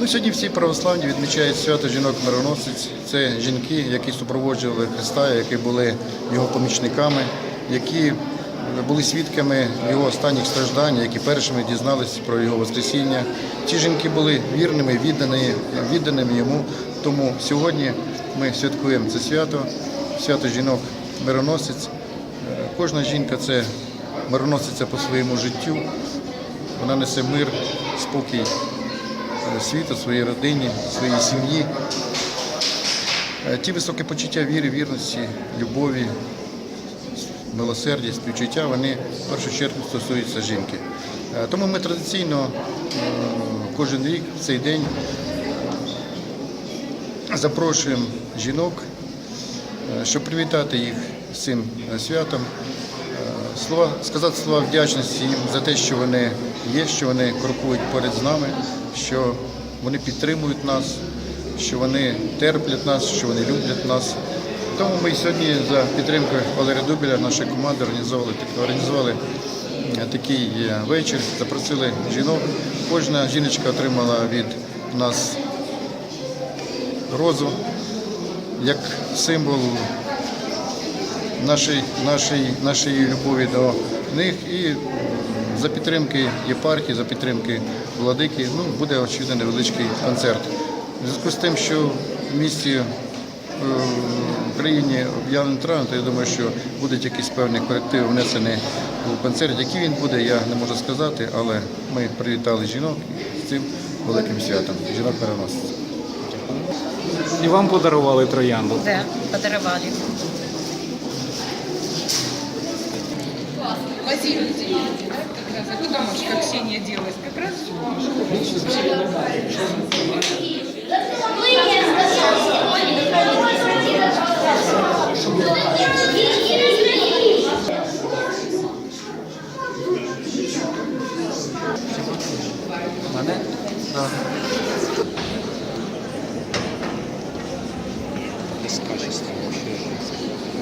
Ну, сьогодні всі православні відмічають свято жінок-мироносиць. Це жінки, які супроводжували Христа, які були його помічниками, які були свідками його останніх страждань, які першими дізналися про його Воскресіння. Ці жінки були вірними, відданими, відданими йому. Тому сьогодні ми святкуємо це свято, свято жінок-мироносиць. Е, Кожна жінка це мироносиця по своєму життю. Вона несе мир, спокій світу, своїй родині, своїй сім'ї. Е, Ті високі почуття віри, вірності, любові, милосердя, співчуття, вони в першу чергу стосуються жінки. Е, Тому ми традиційно е, кожен рік в цей день запрошуємо жінок, щоб привітати їх з цим святом. Слова, сказати слова вдячності їм за те, що вони є, що вони крокують поряд з нами, що вони підтримують нас, що вони терплять нас, що вони люблять нас. Тому ми сьогодні за підтримкою Валерія Дубіля, нашої команди, організували, організували е, такий е, вечір, запросили жінок. Кожна жіночка отримала від нас розу як символ нашої, нашої, нашої любові до них і за підтримки єпархії, за підтримки владики, ну, буде очевидно невеличкий концерт. У зв'язку з тим, що в місті е, в Україні об'явлений травм, то я думаю, що будуть якісь певні корективи внесені у концерт. Який він буде, я не можу сказати, але ми привітали жінок з цим великим святом. Жінок переноситься. І вам подарували троянду. Позируйте, да, как раз. рассказывать, ну как Ксения делает, как раз Скажи, что.